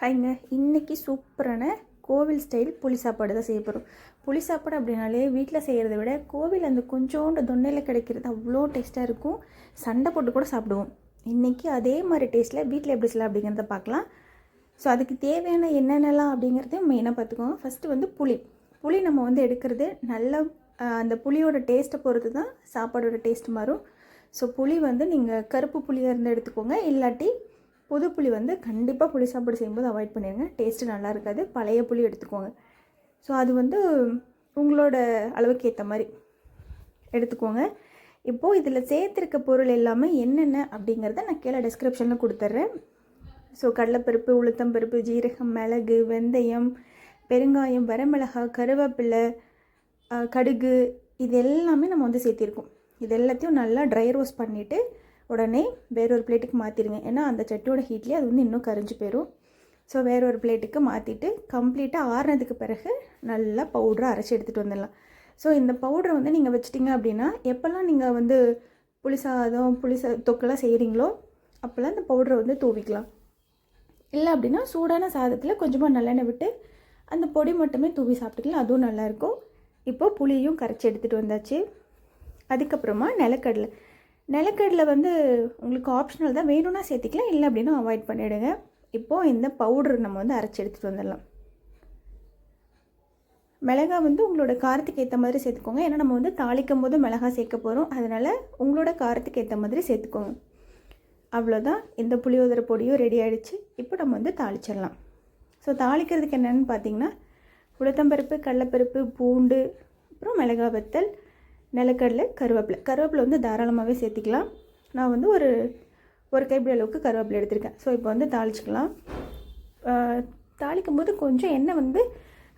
ஹைங்க இன்றைக்கி சூப்பரான கோவில் ஸ்டைல் புளி சாப்பாடு தான் செய்ய போகிறோம் புளி சாப்பாடு அப்படின்னாலே வீட்டில் செய்கிறத விட கோவில் அந்த கொஞ்சோண்டு தொன்னையில் கிடைக்கிறது அவ்வளோ டேஸ்ட்டாக இருக்கும். சண்டை போட்டு கூட சாப்பிடுவோம். இன்றைக்கி அதே மாதிரி டேஸ்ட்டில் வீட்டில் எப்படி செய்யலாம் அப்படிங்கிறத பார்க்கலாம். ஸோ அதுக்கு தேவையான என்னென்னலாம் அப்படிங்கிறதையும் மெயினாக பார்த்துக்கோங்க ஃபஸ்ட்டு வந்து புளி. புளி நம்ம வந்து எடுக்கிறது நல்லா அந்த புளியோட டேஸ்ட்டை பொறுத்து தான் சாப்பாடோட டேஸ்ட் மாறும். ஸோ புளி வந்து நீங்கள் கருப்பு புளியாக இருந்து எடுத்துக்கோங்க. இல்லாட்டி புது புளி வந்து கண்டிப்பாக புளி சாப்பாடு செய்யும்போது அவாய்ட் பண்ணிடுங்க டேஸ்ட்டு நல்லா இருக்காது. பழைய புளி எடுத்துக்கோங்க. ஸோ அது வந்து உங்களோட அளவுக்கு ஏற்ற மாதிரி எடுத்துக்கோங்க. இப்போது இதில் சேர்த்துருக்க பொருள் எல்லாமே என்னென்ன அப்படிங்கிறத நான் கீழே டிஸ்கிரிப்ஷனில் கொடுத்துட்றேன் ஸோ கடலைப்பருப்பு உளுத்தம்பருப்பு ஜீரகம் மிளகு வெந்தயம் பெருங்காயம் வரமிளகா கருவேப்பிலை கடுகு இது எல்லாமே நம்ம வந்து சேர்த்திருக்கோம். இது எல்லாத்தையும் நல்லா ட்ரை ரோஸ்ட் பண்ணிவிட்டு உடனே வேறொரு பிளேட்டுக்கு மாற்றிடுங்க ஏன்னா அந்த சட்டியோட ஹீட்லேயே அது வந்து இன்னும் கரைஞ்சி போயிடும் ஸோ வேற ஒரு பிளேட்டுக்கு மாற்றிட்டு கம்ப்ளீட்டாக ஆறுனதுக்கு பிறகு நல்லா பவுடரை அரைச்சி எடுத்துகிட்டு வந்துடலாம். ஸோ இந்த பவுடரை வந்து நீங்கள் வச்சிட்டிங்க அப்படின்னா எப்போல்லாம் நீங்கள் வந்து புளி சாதம் புளி சா தொக்கெல்லாம் செய்கிறீங்களோ அப்போல்லாம் இந்த பவுடரை வந்து தூவிக்கலாம். இல்லை அப்படின்னா சூடான சாதத்தில் கொஞ்சமாக நல்லெண்ணெய் விட்டு அந்த பொடி மட்டுமே தூவி சாப்பிட்டுக்கலாம். அதுவும் நல்லாயிருக்கும் இப்போ புளியும் கரைச்சி எடுத்துகிட்டு வந்தாச்சு. அதுக்கப்புறமா நிலக்கடலை. நிலக்கடலை வந்து உங்களுக்கு ஆப்ஷனல் தான். வேணும்னா சேர்த்திக்கலாம் இல்லை அப்படின்னா அவாய்ட் பண்ணிவிடுங்க இப்போது இந்த பவுடர் நம்ம வந்து அரைச்சி எடுத்துகிட்டு வந்துடலாம். மிளகா வந்து உங்களோட காரத்துக்கு ஏற்ற மாதிரி சேர்த்துக்கோங்க. ஏன்னா நம்ம வந்து தாளிக்கும் போது மிளகா சேர்க்க போகிறோம் அதனால் உங்களோட காரத்துக்கு ஏற்ற மாதிரி சேர்த்துக்கோங்க. அவ்வளோதான் இந்த புளியோதரை பொடியும் ரெடி ஆகிடுச்சு இப்போ நம்ம வந்து தாளிச்சிடலாம். ஸோ தாளிக்கிறதுக்கு என்னென்னு பார்த்தீங்கன்னா உளுத்தம்பருப்பு கடலப்பருப்பு பூண்டு அப்புறம் மிளகா வத்தல் நிலக்கடலை கருவேப்பிலை. கருவேப்பிலை வந்து தாராளமாகவே சேர்த்திக்கலாம். நான் வந்து ஒரு ஒரு கைப்பிடி அளவுக்கு கருவேப்பிலை எடுத்திருக்கேன். ஸோ இப்போ வந்து தாளிச்சிக்கலாம். தாளிக்கும் போது கொஞ்சம் எண்ணெய் வந்து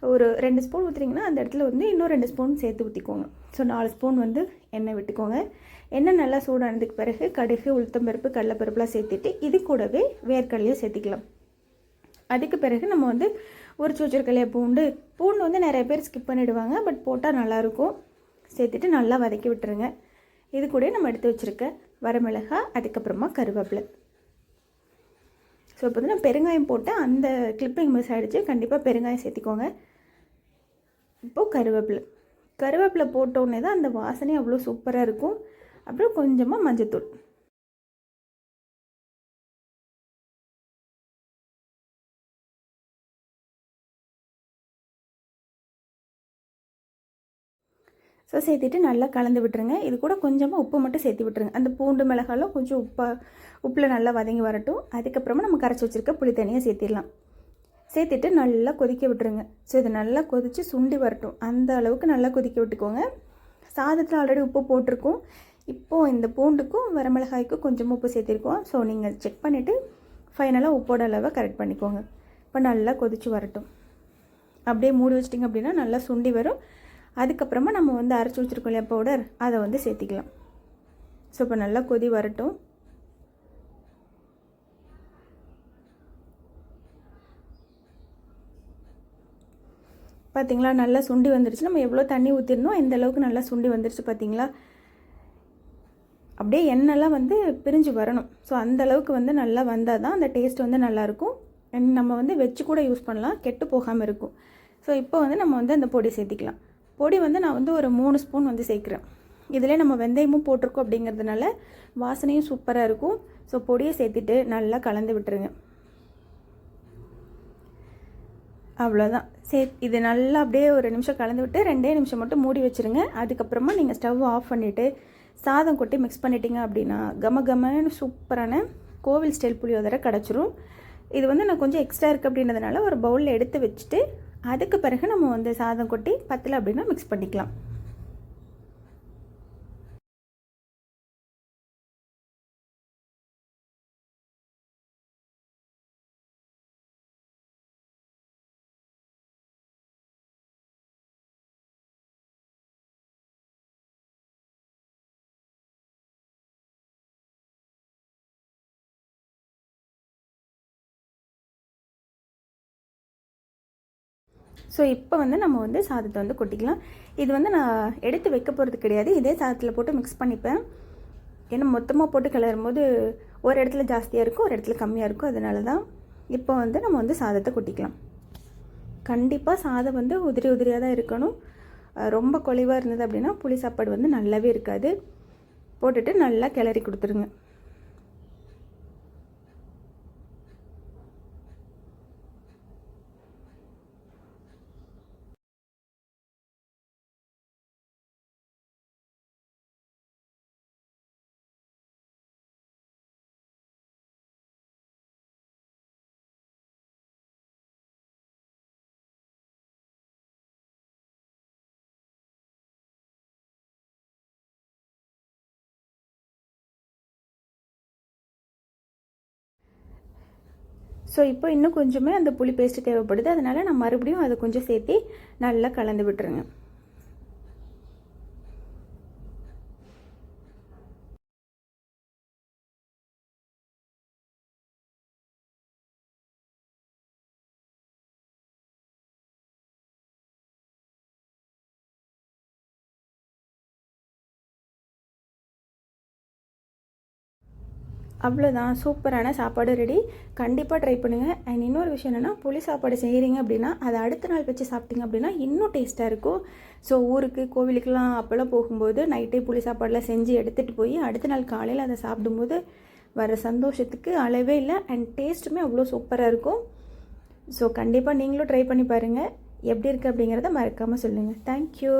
ஒரு ரெண்டு ஸ்பூன் ஊற்றுறீங்கன்னா அந்த இடத்துல வந்து இன்னும் ரெண்டு ஸ்பூன் சேர்த்து ஊற்றிக்கோங்க ஸோ நாலு ஸ்பூன் வந்து எண்ணெய் விட்டுக்கோங்க. எண்ணெய் நல்லா சூடானதுக்கு பிறகு கடுகு உளுத்தம்பருப்பு கடலைப்பருப்புலாம் சேர்த்துட்டு இது கூடவே வேர்க்கடலையும் சேர்த்திக்கலாம். அதுக்கு பிறகு நம்ம வந்து உரிச்சு வச்சிருக்கலையா பூண்டு பூண்டு வந்து நிறைய பேர் ஸ்கிப் பண்ணிவிடுவாங்க பட் போட்டால் நல்லாயிருக்கும் சேர்த்துட்டு நல்லா வதக்கி விட்டுருங்க. இது கூட நம்ம எடுத்து வச்சுருக்க வரமிளகாய் அதுக்கப்புறமா கருவேப்பிலை. ஸோ இப்போ வந்து நான் பெருங்காயம் போட்டேன் அந்த கிளிப்பிங் மிஸ் ஆகிடுச்சு கண்டிப்பாக பெருங்காயம் சேர்த்திக்கோங்க. இப்போது கருவேப்பிலை. கருவேப்பிலை போட்டோடனே தான் அந்த வாசனை அவ்வளோ சூப்பராக இருக்கும். அப்புறம் கொஞ்சமாக மஞ்சத்தூள். ஸோ சேர்த்துட்டு நல்லா கலந்து விட்டுருங்க. இது கூட கொஞ்சமாக உப்பு மட்டும் சேர்த்து விட்டுருங்க. அந்த பூண்டு மிளகாலாம் கொஞ்சம் உப்பாக உப்பில் நல்லா வதங்கி வரட்டும். அதுக்கப்புறமா நம்ம கரைச்சி வச்சுருக்க புளி தனியாக சேர்த்திடலாம். சேர்த்துட்டு நல்லா கொதிக்க விட்டுருங்க. ஸோ இது நல்லா கொதித்து சுண்டி வரட்டும். அந்த அளவுக்கு நல்லா கொதிக்க விட்டுக்கோங்க. சாதத்தில் ஆல்ரெடி உப்பு போட்டிருக்கோம். இப்போது இந்த பூண்டுக்கும் வரமிளகாய்க்கும் கொஞ்சமாக உப்பு சேர்த்திருக்கோம். ஸோ நீங்கள் செக் பண்ணிவிட்டு ஃபைனலாக உப்போட அளவை கரெக்ட் பண்ணிக்கோங்க. இப்போ நல்லா கொதித்து வரட்டும். அப்படியே மூடி வச்சிட்டிங்க அப்படின்னா நல்லா சுண்டி வரும். அதுக்கப்புறமா நம்ம வந்து அரைச்சி வச்சுருக்கோம் இல்லையா பவுடர் அதை வந்து சேர்த்திக்கலாம். ஸோ இப்போ நல்லா கொதி வரட்டும். பார்த்திங்களா நல்லா சுண்டி வந்துருச்சு. நம்ம எவ்வளோ தண்ணி ஊற்றிருந்தோம் இந்த அளவுக்கு நல்லா சுண்டி வந்துருச்சு பார்த்திங்களா அப்படியே எண்ணெய்லாம் வந்து பிரிஞ்சு வரணும். ஸோ அந்த அளவுக்கு வந்து நல்லா வந்தால் தான் அந்த டேஸ்ட் வந்து நல்லாயிருக்கும். நம்ம வந்து வச்சு கூட யூஸ் பண்ணலாம். கெட்டு போகாமல் இருக்கும். ஸோ இப்போ வந்து நம்ம வந்து அந்த பொடி சேர்த்திக்கலாம். பொடி வந்து நான் வந்து ஒரு மூணு ஸ்பூன் வந்து சேர்க்குறேன். இதிலே நம்ம வெந்தயமும் போட்டிருக்கோம் அப்படிங்கிறதுனால வாசனையும் சூப்பராக இருக்கும். ஸோ பொடியை சேர்த்துட்டு நல்லா கலந்து விட்டுருங்க. அவ்வளோதான் சே இது நல்லா அப்படியே ஒரு நிமிஷம் கலந்து விட்டு ரெண்டே நிமிஷம் மட்டும் மூடி வச்சுருங்க. அதுக்கப்புறமா நீங்கள் ஸ்டவ் ஆஃப் பண்ணிவிட்டு சாதம் கொட்டி மிக்ஸ் பண்ணிட்டீங்க அப்படின்னா கம கமன்னு சூப்பரான கோவில் ஸ்டைல் புளியோதரை கிடச்சிரும். இது வந்து நான் கொஞ்சம் எக்ஸ்ட்ரா இருக்குது அப்படின்றதுனால ஒரு பவுலில் எடுத்து வச்சுட்டு அதுக்கு பிறகு நம்ம வந்து சாதம் கொட்டி பத்தலை அப்படின்னா மிக்ஸ் பண்ணிக்கலாம். ஸோ இப்போ வந்து நம்ம வந்து சாதத்தை வந்து கொட்டிக்கலாம். இது வந்து நான் எடுத்து வைக்க போகிறது கிடையாது. இதே சாதத்தில் போட்டு மிக்ஸ் பண்ணிப்பேன். ஏன்னா மொத்தமாக போட்டு கிளறும் போது ஒரு இடத்துல ஜாஸ்தியாக இருக்கும் ஒரு இடத்துல கம்மியாக இருக்கும். அதனால தான் இப்போ வந்து நம்ம வந்து சாதத்தை கொட்டிக்கலாம். கண்டிப்பாக சாதம் வந்து உதிரி உதிரியாக தான் இருக்கணும். ரொம்ப குலைவாக இருந்தது அப்படின்னா புளி சாப்பாடு வந்து நல்லாவே இருக்காது. போட்டுட்டு நல்லா கிளறி கொடுத்துருங்க. ஸோ இப்போ இன்னும் கொஞ்சமே அந்த புளி பேஸ்ட்டு தேவைப்படுது. அதனால் நான் மறுபடியும் அதை கொஞ்சம் சேர்த்து நல்லா கலந்து விட்டுருங்க. அவ்வளோதான் சூப்பரான சாப்பாடு ரெடி கண்டிப்பாக ட்ரை பண்ணுங்கள் அண்ட் இன்னொரு விஷயம் என்னென்னா புளி சாப்பாடு செய்கிறீங்க அப்படின்னா அதை அடுத்த நாள் வச்சு சாப்பிட்டீங்க அப்படின்னா இன்னும் டேஸ்ட்டாக இருக்கும். ஸோ ஊருக்கு கோவிலுக்கெலாம் அப்போல்லாம் போகும்போது நைட்டே புளி சாப்பாடெலாம் செஞ்சு எடுத்துகிட்டு போய் அடுத்த நாள் காலையில் அதை சாப்பிடும்போது வர சந்தோஷத்துக்கு அளவே இல்லை. அண்ட் டேஸ்ட்டுமே அவ்வளோ சூப்பராக இருக்கும். ஸோ கண்டிப்பாக நீங்களும் ட்ரை பண்ணி பாருங்கள் எப்படி இருக்குது அப்படிங்கிறத மறக்காமல் சொல்லுங்கள் தேங்க்யூ